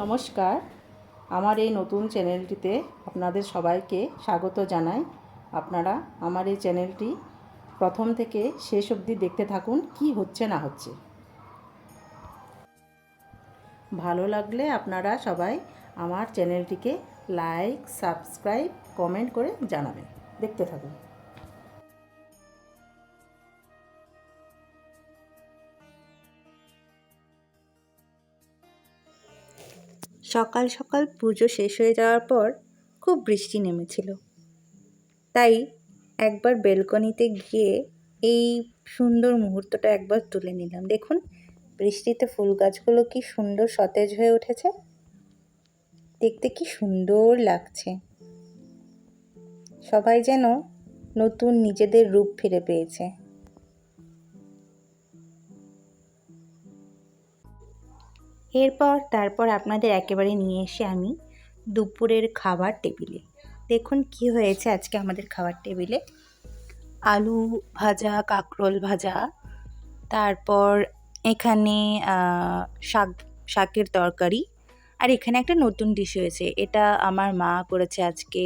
নমস্কার। আমার এই নতুন চ্যানেলটিতে আপনাদের সবাইকে স্বাগত জানাই। আপনারা আমার এই চ্যানেলটি প্রথম থেকে শেষ অবধি দেখতে থাকুন, কি হচ্ছে না হচ্ছে। ভালো লাগলে আপনারা সবাই আমার চ্যানেলটিকে লাইক, সাবস্ক্রাইব, কমেন্ট করে জানাবেন। দেখতে থাকুন। সকাল সকাল পুজো শেষ হয়ে যাওয়ার পর খুব বৃষ্টি নেমেছিল। তাই একবার বেলকনিতে গিয়ে এই সুন্দর মুহূর্তটা একবার তুলে নিলাম। দেখুন, বৃষ্টিতে ফুল গাছগুলো কি সুন্দর সতেজ হয়ে উঠেছে। দেখতে কি সুন্দর লাগছে। সবাই যেন নতুন নিজেদের রূপ ফিরে পেয়েছে। এরপর তারপর আপনাদের একেবারে নিয়ে এসে আমি দুপুরের খাবার টেবিলে। দেখুন কি হয়েছে আজকে আমাদের খাবার টেবিলে। আলু ভাজা, কাঁকরোল ভাজা, তারপর এখানে শাক, শাকের তরকারি, আর এখানে একটা নতুন ডিশ হয়েছে। এটা আমার মা করেছে আজকে।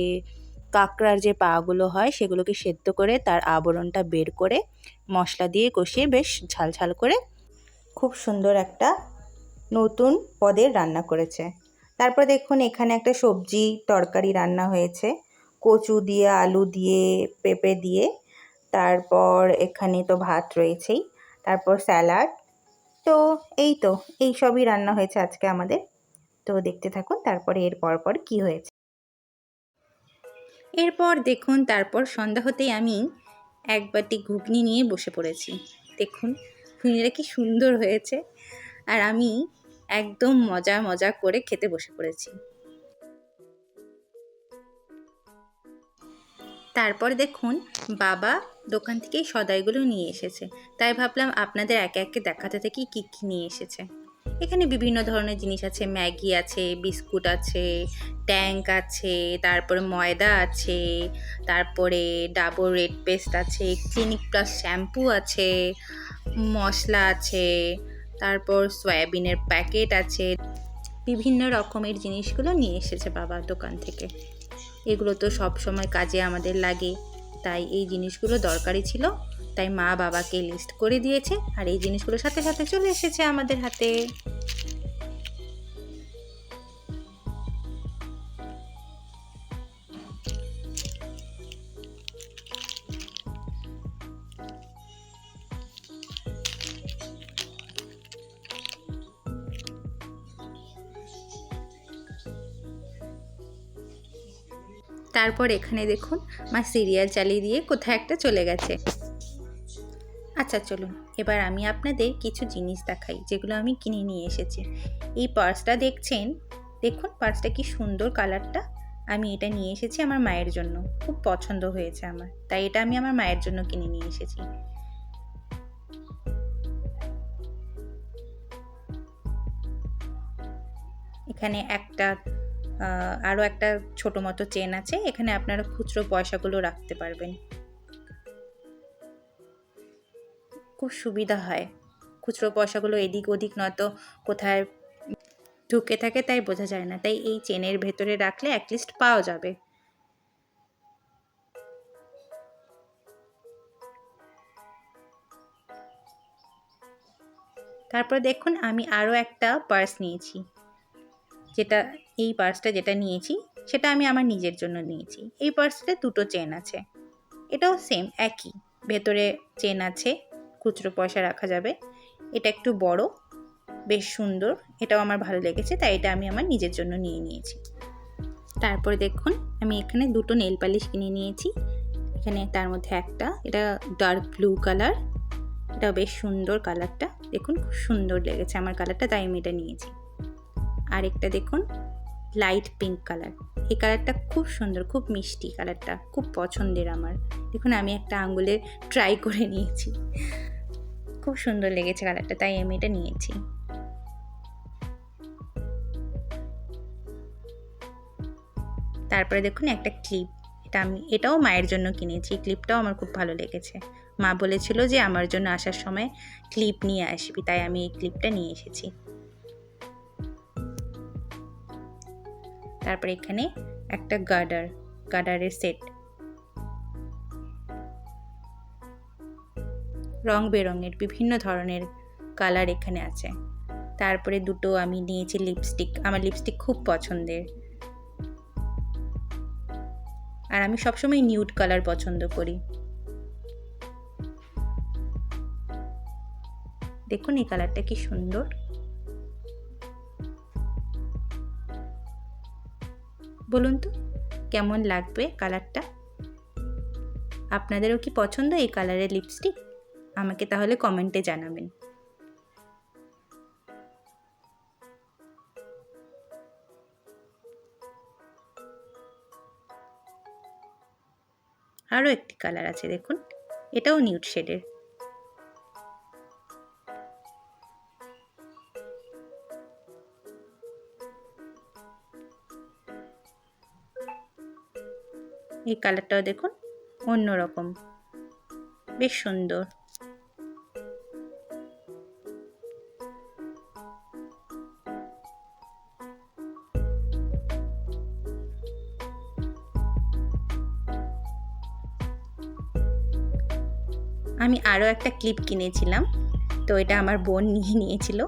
কাঁকড়ার যে পাগুলো হয় সেগুলোকে সেদ্ধ করে তার আবরণটা বের করে মশলা দিয়ে কষিয়ে বেশ ঝাল ঝাল করে খুব সুন্দর একটা নতুন পদের রান্না করেছে। তারপর দেখুন, এখানে একটা সবজি তরকারি রান্না হয়েছে। কচু দিয়ে, আলু দিয়ে, পেঁপে দিয়ে। তারপর এখানে তো ভাত রয়েছেই। তারপর স্যালাড। তো এই তো, এই সবই রান্না হয়েছে আজকে আমাদের। তো দেখতে থাকুন, তারপরে এর পর পর কী হয়েছে। এরপর দেখুন, তারপর সন্ধ্যা হতেই আমি এক বাটি ঘুগনি নিয়ে বসে পড়েছি। দেখুন, ঘুগনিটা কি সুন্দর হয়েছে। আর আমি একদম মজা মজা করে খেতে বসে পড়েছি। তারপর দেখুন, বাবা দোকান থেকে এই সদাইগুলো নিয়ে এসেছে। তাই ভাবলাম আপনাদের একে একে দেখাতে থেকে কী কী নিয়ে এসেছে। এখানে বিভিন্ন ধরনের জিনিস আছে, ম্যাগি আছে, বিস্কুট আছে, ট্যাঙ্ক আছে, তারপরে ময়দা আছে, তারপরে ডাবর রেড পেস্ট আছে, ক্লিনিক প্লাস শ্যাম্পু আছে, মশলা আছে তারপর সয়াবিনের প্যাকেট আছে, বিভিন্ন রকমের জিনিসগুলো নিয়ে এসেছে বাবা দোকান থেকে। এগুলো তো সব সময় কাজে আমাদের লাগে, তাই এই জিনিসগুলো দরকারি ছিল, তাই মা বাবাকে লিস্ট করে দিয়েছে, আর এই জিনিসগুলো সাথে সাথে চলে এসেছে আমাদের হাতে। তারপর এখানে দেখুন, মা সিরিয়াল চালিয়ে দিয়ে কোথায় একটা চলে গেছে। আচ্ছা চলুন, এবার আমি আপনাদের কিছু জিনিস দেখাই, যেগুলো আমি কিনে নিয়ে এসেছি। এই পার্সটা দেখছেন? দেখুন, পার্সটা কি সুন্দর কালারটা। আমি এটা নিয়ে এসেছি আমার মায়ের জন্য। খুব পছন্দ হয়েছে আমার, তাই এটা আমি আমার মায়ের জন্য কিনে নিয়ে এসেছি। এখানে একটা আরও একটা ছোট মতো চেন আছে, এখানে আপনারা খুচরো পয়সাগুলো রাখতে পারবেন। খুব সুবিধা হয়। খুচরো পয়সাগুলো এদিক ওদিক নয়তো কোথায় ঢুকে থাকে, তাই বোঝা যায় না। তাই এই চেনের ভেতরে রাখলে অ্যাটলিস্ট পাওয়া যাবে। তারপর দেখুন, আমি আরও একটা পার্স নিয়েছি। যেটা, এই পার্সটা যেটা নিয়েছি, সেটা আমি আমার নিজের জন্য নিয়েছি। এই পার্সটাতে দুটো চেন আছে। এটাও সেম একই। ভেতরে চেন আছে, খুচরো পয়সা রাখা যাবে। এটা একটু বড়, বেশ সুন্দর, এটাও আমার ভালো লেগেছে, তাই এটা আমি আমার নিজের জন্য নিয়ে নিয়েছি। তারপরে দেখুন, আমি এখানে দুটো নেল পালিশ কিনে নিয়েছি। এখানে তার মধ্যে একটা, এটা ডার্ক ব্লু কালার এটা বেশ সুন্দর কালারটা দেখুন, খুব সুন্দর লেগেছে আমার কালারটা তাই আমি এটা নিয়েছি। আরেকটা দেখুন লাইট পিঙ্ক কালার এই কালারটা খুব সুন্দর, খুব মিষ্টি কালারটা খুব পছন্দের আমার। দেখুন, আমি একটা আঙ্গুলে ট্রাই করে নিয়েছি। খুব সুন্দর লেগেছে কালারটা তাই আমি এটা নিয়েছি। তারপরে দেখুন, একটা ক্লিপ এটা আমি, এটাও মায়ের জন্য কিনেছি ক্লিপটাও আমার খুব ভালো লেগেছে। মা বলেছিল যে আমার জন্য আসার সময় ক্লিপ নিয়ে আসবি, তাই আমি এই ক্লিপটা নিয়ে এসেছি। তারপর এখানে একটা গার্ডার, গার্ডারের সেট। রং বেরঙের বিভিন্ন ধরনের কালার এখানে আছে। তারপরে দুটো আমি নিয়েছি লিপস্টিক, আমার লিপস্টিক খুব পছন্দের। আর আমি সবসময় নিউড কালার পছন্দ করি। দেখুন এই কালারটা কি সুন্দর। বলুন তো, কেমন লাগবে কালারটা? আপনাদেরও কি পছন্দ এই কালারের লিপস্টিক আমাকে তাহলে কমেন্টে জানাবেন। আরও একটি কালার আছে দেখুন, এটাও নিউড শেডের এই কালারটাও দেখুন, অন্যরকম। বেশ সুন্দর। আমি আরও একটা ক্লিপ কিনেছিলাম, তো এটা আমার বোন নিয়ে নিয়েছিল।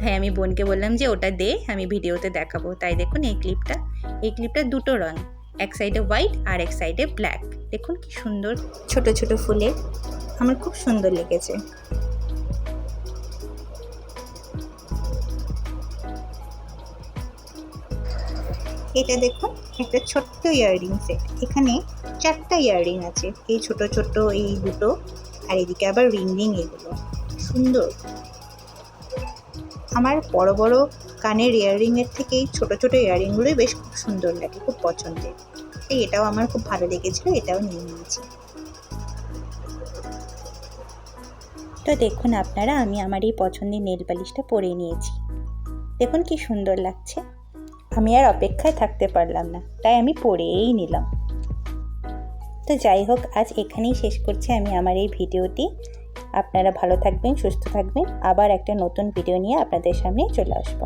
তাই আমি বোনকে বললাম যে, ওটা দে, আমি ভিডিওতে দেখাবো। তাই দেখুন এই ক্লিপটা এই ক্লিপটা দুটো রং। এক সাইডে হোয়াইট আর এক সাইডে ব্ল্যাক দেখুন কি সুন্দর। ছোট ছোট ফুলে। আমার খুব সুন্দর লেগেছে। এটা দেখুন, একটা ছোট্ট ইয়াররিং সেট এখানে চারটা ইয়াররিং আছে। এই ছোট ছোট এই দুটো। আর এদিকে আবার রিং রিং এগুলো। সুন্দর। আমার বড় বড় কানের ইয়াররিংয়ের থেকে এই ছোটো ছোটো ইয়াররিংগুলোই বেশ খুব সুন্দর লাগে, খুব পছন্দের। এই এটাও আমার খুব ভালো লেগেছিলো, এটাও নিয়ে নিয়েছি। তো দেখুন আপনারা, আমি আমার এই পছন্দের নেল পালিশটা পরে নিয়েছি। দেখুন কি সুন্দর লাগছে। আমি আর অপেক্ষায় থাকতে পারলাম না, তাই আমি পরেই নিলাম। তো যাই হোক, আজ এখানেই শেষ করছি আমি আমার এই ভিডিওটি আপনারা ভালো থাকবেন সুস্থ থাকবেন। আবার একটা নতুন ভিডিও নিয়ে আপনাদের সামনে চলে আসব।